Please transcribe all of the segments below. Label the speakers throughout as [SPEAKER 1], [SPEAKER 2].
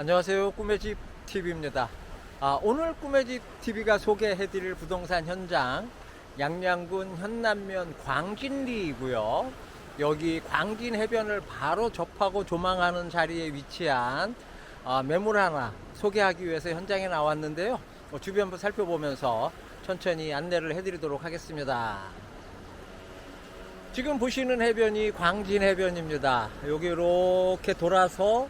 [SPEAKER 1] 안녕하세요. 꿈의 집 TV입니다. 아, 오늘 꿈의 집 TV가 소개해 드릴 부동산 현장 양양군 현남면 광진리이고요. 여기 광진 해변을 바로 접하고 조망하는 자리에 위치한 아, 매물 하나 소개하기 위해서 현장에 나왔는데요. 어, 주변 한번 살펴보면서 천천히 안내를 해드리도록 하겠습니다. 지금 보시는 해변이 광진 해변입니다. 여기 이렇게 돌아서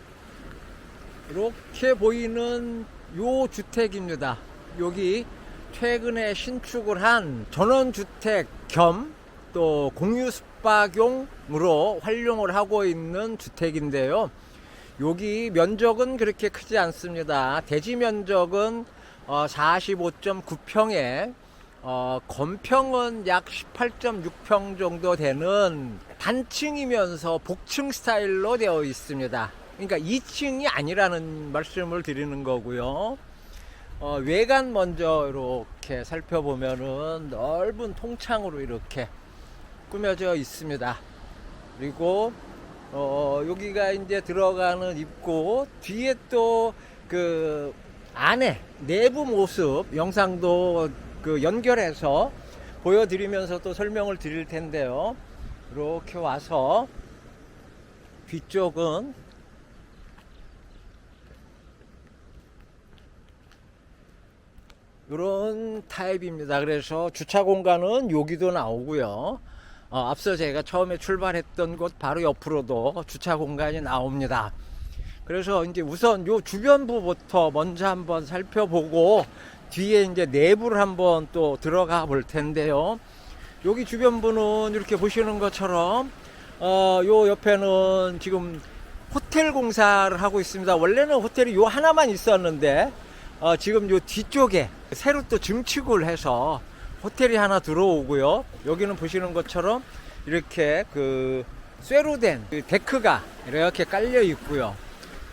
[SPEAKER 1] 이렇게 보이는 요 주택입니다. 여기 최근에 신축을 한 전원주택 겸 또 공유 숙박용으로 활용을 하고 있는 주택인데요. 여기 면적은 그렇게 크지 않습니다. 대지 면적은 45.9평에 어, 건평은 약 18.6평 정도 되는 단층이면서 복층 스타일로 되어 있습니다. 그러니까 2층이 아니라는 말씀을 드리는 거고요. 어, 외관 먼저 이렇게 살펴보면은 넓은 통창으로 이렇게 꾸며져 있습니다. 그리고 어, 여기가 이제 들어가는 입구 뒤에 또 그 안에 내부 모습 영상도 그 연결해서 보여드리면서 또 설명을 드릴 텐데요. 이렇게 와서 뒤쪽은 이런 타입입니다. 그래서 주차 공간은 여기도 나오고요. 어, 앞서 제가 처음에 출발했던 곳 바로 옆으로도 주차 공간이 나옵니다. 그래서 이제 우선 요 주변부부터 먼저 한번 살펴보고 뒤에 이제 내부를 한번 또 들어가 볼 텐데요. 여기 주변부는 이렇게 보시는 것처럼 어, 요 옆에는 지금 호텔 공사를 하고 있습니다. 원래는 호텔이 요 하나만 있었는데 어, 지금 요 뒤쪽에 새로 또 증축을 해서 호텔이 하나 들어오고요. 여기는 보시는 것처럼 이렇게 그 쇠로 된 그 데크가 이렇게 깔려 있고요.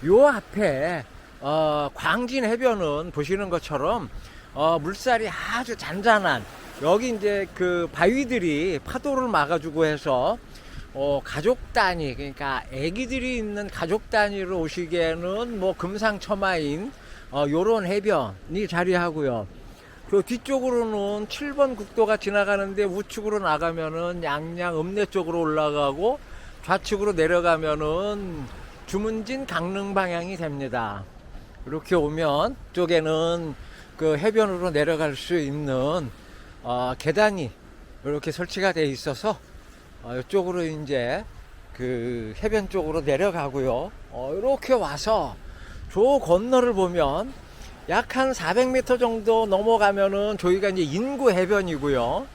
[SPEAKER 1] 요 앞에 어, 광진 해변은 보시는 것처럼 어, 물살이 아주 잔잔한 여기 이제 그 바위들이 파도를 막아주고 해서 어, 가족 단위 그러니까 아기들이 있는 가족 단위로 오시기에는 뭐 금상첨화인 어, 요런 해변이 자리하고요. 그 뒤쪽으로는 7번 국도가 지나가는데 우측으로 나가면은 양양 읍내 쪽으로 올라가고 좌측으로 내려가면은 주문진 강릉 방향이 됩니다. 이렇게 오면 쪽에는 그 해변으로 내려갈 수 있는 어, 계단이 이렇게 설치가 돼 있어서 어, 이쪽으로 이제 그 해변 쪽으로 내려가고요. 어, 이렇게 와서 저 건너를 보면 약 한 400m 정도 넘어가면은 저희가 이제 인구 해변이고요.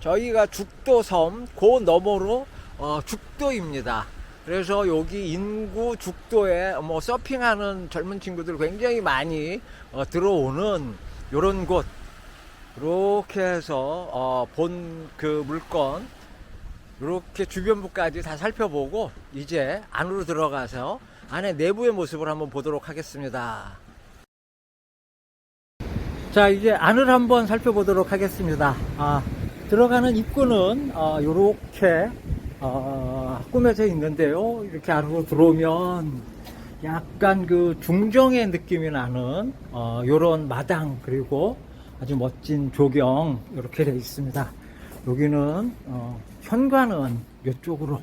[SPEAKER 1] 저희가 죽도섬 그 너머로 어, 죽도입니다. 그래서 여기 인구 죽도에 뭐 서핑하는 젊은 친구들 굉장히 많이 어, 들어오는 요런 곳 이렇게 해서 어, 본 그 물건 이렇게 주변부까지 다 살펴보고 이제 안으로 들어가서 안에 내부의 모습을 한번 보도록 하겠습니다. 자 이제 안을 한번 살펴보도록 하겠습니다. 아, 들어가는 입구는 어, 이렇게 어, 꾸며져 있는데요. 이렇게 안으로 들어오면 약간 그 중정의 느낌이 나는 어, 이런 마당 그리고 아주 멋진 조경 이렇게 되어 있습니다. 여기는 어, 현관은 이쪽으로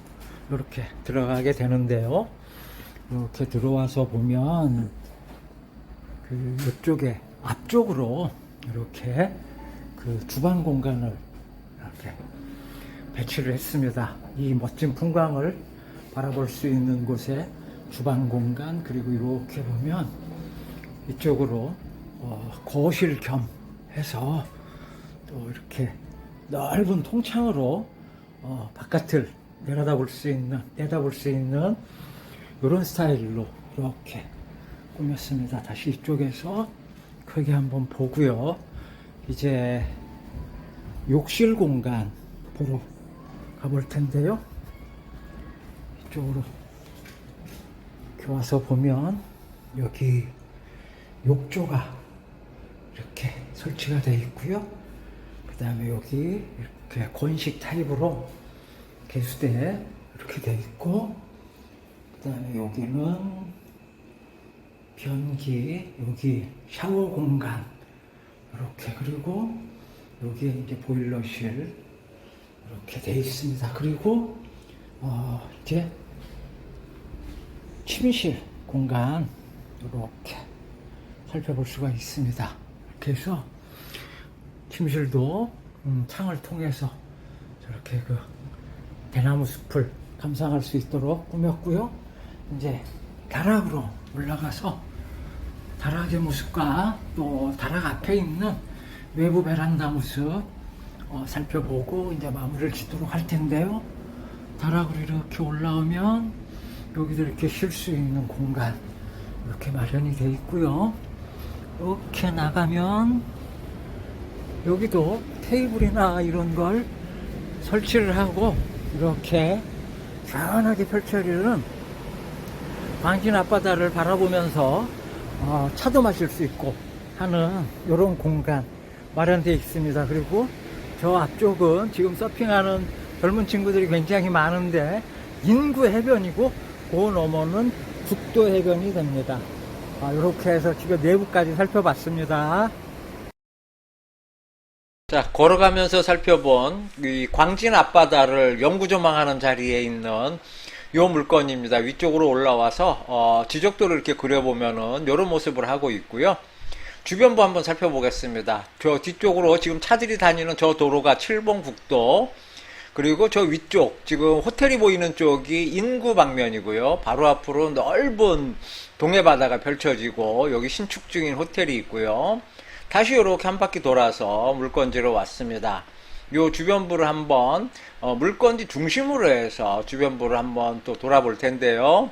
[SPEAKER 1] 이렇게 들어가게 되는데요. 이렇게 들어와서 보면 그 이쪽에 앞쪽으로 이렇게 그 주방 공간을 이렇게 배치를 했습니다. 이 멋진 풍광을 바라볼 수 있는 곳에 주방 공간 그리고 이렇게 보면 이쪽으로 어, 거실 겸 해서 또 이렇게 넓은 통창으로 어, 바깥을 내려다볼 수 있는 내다볼 수 있는 이런 스타일로 이렇게 꾸몄습니다. 다시 이쪽에서 크게 한번 보고요. 이제 욕실 공간 보러 가볼 텐데요. 이쪽으로 이렇게 와서 보면 여기 욕조가 이렇게 설치가 되어 있고요. 그 다음에 여기 이렇게 건식 타입으로 개수대 이렇게 되어 있고 그 다음에 여기는 변기, 여기 샤워 공간, 이렇게 그리고 여기에 이제 보일러실 이렇게 돼 있습니다. 그리고 어, 이제 침실 공간 이렇게 살펴볼 수가 있습니다. 이렇게 해서 침실도 음, 창을 통해서 저렇게 그 대나무 숲을 감상할 수 있도록 꾸몄고요. 이제 다락으로 올라가서 다락의 모습과 또 다락 앞에 있는 외부 베란다 모습 어, 살펴보고 이제 마무리를 짓도록 할 텐데요. 다락으로 이렇게 올라오면 여기도 이렇게 쉴 수 있는 공간 이렇게 마련이 되어 있고요. 이렇게 나가면 여기도 테이블이나 이런 걸 설치를 하고 이렇게 편하게 펼쳐지는 광진 앞바다를 바라보면서 어, 차도 마실 수 있고 하는 이런 공간 마련되어 있습니다. 그리고 저 앞쪽은 지금 서핑하는 젊은 친구들이 굉장히 많은데 인구 해변이고 그 너머는 죽도 해변이 됩니다. 이렇게 해서 지금 내부까지 살펴봤습니다. 자, 걸어가면서 살펴본 이 광진 앞바다를 영구조망하는 자리에 있는 요 물건입니다. 위쪽으로 올라와서 어, 지적도를 이렇게 그려보면은 이런 모습을 하고 있고요. 주변부 한번 살펴보겠습니다. 저 뒤쪽으로 지금 차들이 다니는 저 도로가 칠봉국도 그리고 저 위쪽 지금 호텔이 보이는 쪽이 인구 방면이고요. 바로 앞으로 넓은 동해 바다가 펼쳐지고 여기 신축 중인 호텔이 있고요. 다시 이렇게 한 바퀴 돌아서 물건지로 왔습니다. 요 주변부를 한번 어, 물건지 중심으로 해서 주변부를 한번 또 돌아볼 텐데요.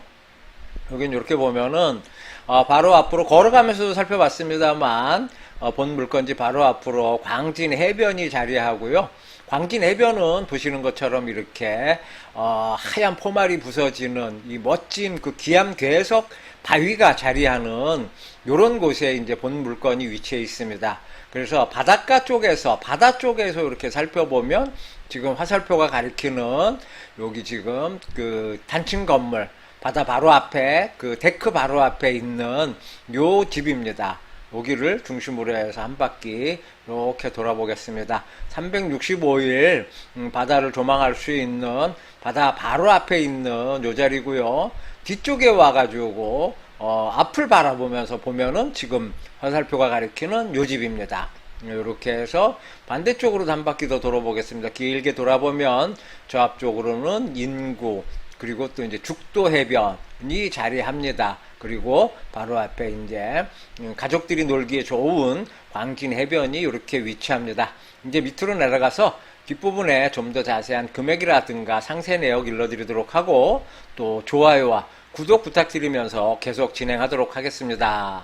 [SPEAKER 1] 여긴 이렇게 보면은 어, 바로 앞으로 걸어가면서도 살펴봤습니다만 어, 본 물건지 바로 앞으로 광진 해변이 자리하고요. 광진 해변은 보시는 것처럼 이렇게 어, 하얀 포말이 부서지는 이 멋진 그 기암 괴석 바위가 자리하는 이런 곳에 이제 본 물건이 위치해 있습니다. 그래서 바닷가 쪽에서 바다 쪽에서 이렇게 살펴보면 지금 화살표가 가리키는 여기 지금 그 단층 건물 바다 바로 앞에 그 데크 바로 앞에 있는 요 집입니다. 여기를 중심으로 해서 한 바퀴 이렇게 돌아보겠습니다. 365일 음, 바다를 조망할 수 있는 바다 바로 앞에 있는 요 자리고요. 뒤쪽에 와가지고 어, 앞을 바라보면서 보면은 지금 화살표가 가리키는 요 집입니다. 이렇게 해서 바퀴 더 돌아보겠습니다. 길게 돌아보면 저 앞쪽으로는 인구 그리고 또 이제 죽도 해변이 자리합니다. 그리고 바로 앞에 이제 음, 가족들이 놀기에 좋은 광진 해변이 이렇게 위치합니다. 이제 밑으로 내려가서 뒷부분에 좀 더 자세한 금액이라든가 상세 내역 일러드리도록 하고 또 좋아요와 구독 부탁드리면서 계속 진행하도록 하겠습니다.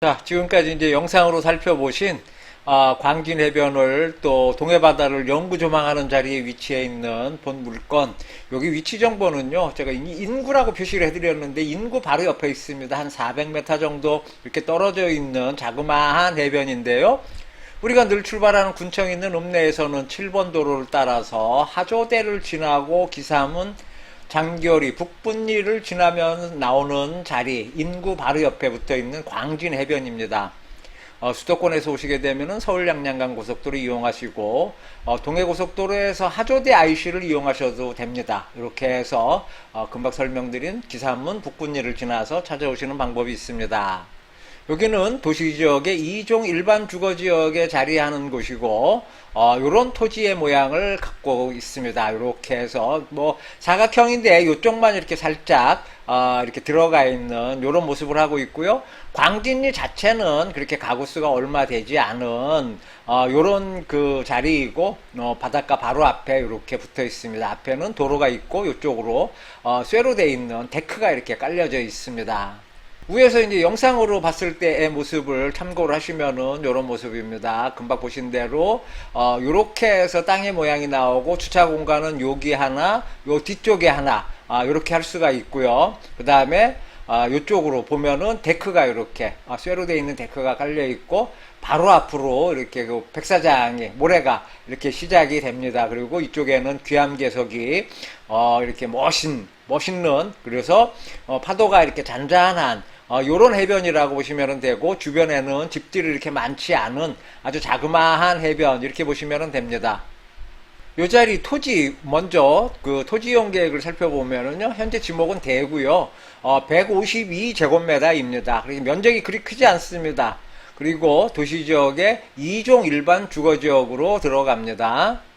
[SPEAKER 1] 자, 지금까지 이제 영상으로 살펴보신 아, 광진 해변을 또 동해바다를 영구 조망하는 자리에 위치해 있는 본 물건. 여기 위치 정보는요 제가 이 인구라고 표시를 해드렸는데 인구 바로 옆에 있습니다. 한 400m 정도 이렇게 떨어져 있는 자그마한 해변인데요. 우리가 늘 출발하는 군청 있는 읍내에서는 7번 도로를 따라서 하조대를 지나고 기삼은 장결이 북분리를 지나면 나오는 자리 인구 바로 옆에 붙어 있는 광진 해변입니다. 어, 수도권에서 오시게 되면은 서울 양양간 고속도로 이용하시고 어, 동해 고속도로에서 하조대 IC를 이용하셔도 됩니다. 이렇게 해서 어, 금방 설명드린 기산문 북분리를 지나서 찾아오시는 방법이 있습니다. 여기는 도시 지역의 이종 일반 주거 지역에 자리하는 곳이고 어, 요런 토지의 모양을 갖고 있습니다. 이렇게 해서 뭐 사각형인데 이쪽만 이렇게 살짝 어, 이렇게 들어가 있는 요런 모습을 하고 있고요. 광진리 자체는 그렇게 가구 수가 얼마 되지 않은 어, 요런 그 자리이고 어, 바닷가 바로 앞에 이렇게 붙어 있습니다. 앞에는 도로가 있고 이쪽으로 어, 쇠로 돼 있는 데크가 이렇게 깔려져 있습니다. 위에서 이제 영상으로 봤을 때의 모습을 참고를 하시면은 이런 모습입니다. 금방 보신 대로 어 요렇게 해서 땅의 모양이 나오고 주차 공간은 여기 하나, 요 뒤쪽에 하나 아 요렇게 할 수가 있고요. 그 다음에 아, 이쪽으로 보면은 데크가 이렇게 아, 쇠로 되어 있는 데크가 깔려 있고 바로 앞으로 이렇게 그 백사장이 모래가 이렇게 시작이 됩니다. 그리고 이쪽에는 귀암계석이 어, 이렇게 멋진 멋있는 그래서 어, 파도가 이렇게 잔잔한 어, 요런 해변이라고 보시면 되고 주변에는 집들이 이렇게 많지 않은 아주 자그마한 해변 이렇게 보시면 됩니다. 요 자리 토지 먼저 그 토지 이용 계획을 살펴보면은요 현재 지목은 대구요 어, 152 제곱미터입니다. 그래서 면적이 그리 크지 않습니다. 그리고 도시 지역에 2종 일반 주거 지역으로 들어갑니다.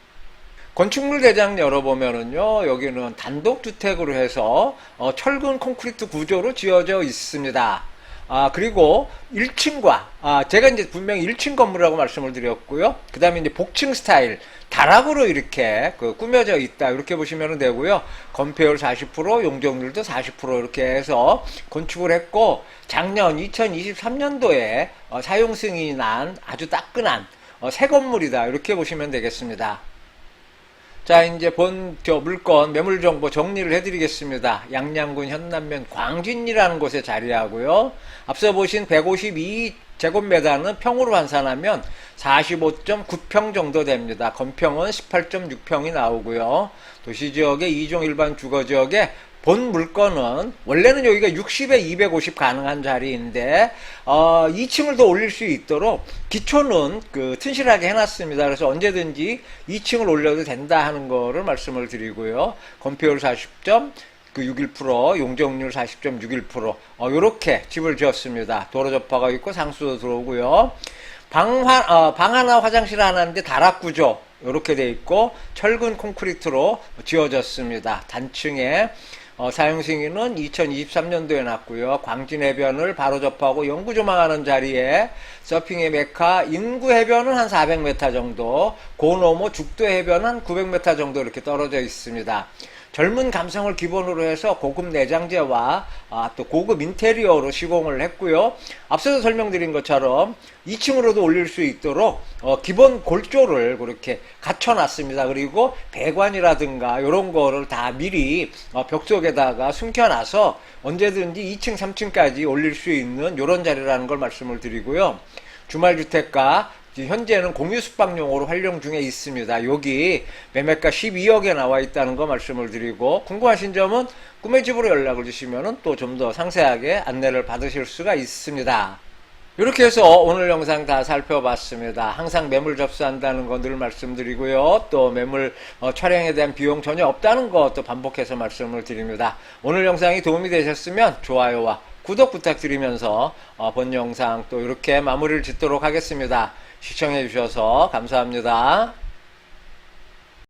[SPEAKER 1] 건축물 대장 열어보면은요, 여기는 단독주택으로 해서, 어, 철근 콘크리트 구조로 지어져 있습니다. 아, 그리고 1층과, 아, 제가 이제 분명히 1층 건물이라고 말씀을 드렸고요. 그 다음에 이제 복층 스타일, 다락으로 이렇게 그 꾸며져 있다. 이렇게 보시면 되고요. 건폐율 40%, 용적률도 40% 이렇게 해서 건축을 했고, 작년 2023년도에 어, 사용 승인이 난 아주 따끈한 어, 새 건물이다. 이렇게 보시면 되겠습니다. 자, 이제 본저 물건 매물 정보 정리를 해드리겠습니다. 양양군 현남면 광진이라는 곳에 자리하고요. 앞서 보신 152 제곱미터는 평으로 환산하면 45.9평 정도 됩니다. 건평은 18.6평이 나오고요. 도시지역의 2종 일반 주거지역에 본 물건은 원래는 여기가 60에 250 가능한 자리인데 어, 2층을 더 올릴 수 있도록 기초는 그 튼실하게 해놨습니다. 그래서 언제든지 2층을 올려도 된다 하는 거를 말씀을 드리고요. 건폐율 40점 그 61%, 용적률 40.61%, 어, 요렇게 집을 지었습니다. 도로 접하가 있고 상수도 들어오고요. 방, 화, 어, 방 하나, 화장실 하나인데 다락 구조, 요렇게 돼 있고, 철근 콘크리트로 지어졌습니다. 단층에, 어, 사용 승인은 2023년도에 났고요. 광진 해변을 바로 접하고 영구 조망하는 자리에 서핑의 메카 인구 해변은 한 400m 정도, 고노모 죽도 해변은 한 900m 정도 이렇게 떨어져 있습니다. 젊은 감성을 기본으로 해서 고급 내장재와 아, 또 고급 인테리어로 시공을 했고요. 앞서서 설명드린 것처럼 2층으로도 올릴 수 있도록 어, 기본 골조를 그렇게 갖춰놨습니다. 그리고 배관이라든가 이런 거를 다 미리 어, 벽 속에다가 숨겨놔서 언제든지 2층, 3층까지 올릴 수 있는 이런 자리라는 걸 말씀을 드리고요. 주말주택가 현재는 공유 숙박용으로 활용 중에 있습니다. 여기 매매가 12억에 나와 있다는 거 말씀을 드리고 궁금하신 점은 꿈의 집으로 연락을 주시면 또 좀 더 상세하게 안내를 받으실 수가 있습니다. 이렇게 해서 오늘 영상 다 살펴봤습니다. 항상 매물 접수한다는 거 늘 말씀드리고요. 또 매물 어, 촬영에 대한 비용 전혀 없다는 거또 반복해서 말씀을 드립니다. 오늘 영상이 도움이 되셨으면 좋아요와 구독 부탁드리면서 어, 본 영상 또 이렇게 마무리를 짓도록 하겠습니다. 시청해 주셔서 감사합니다.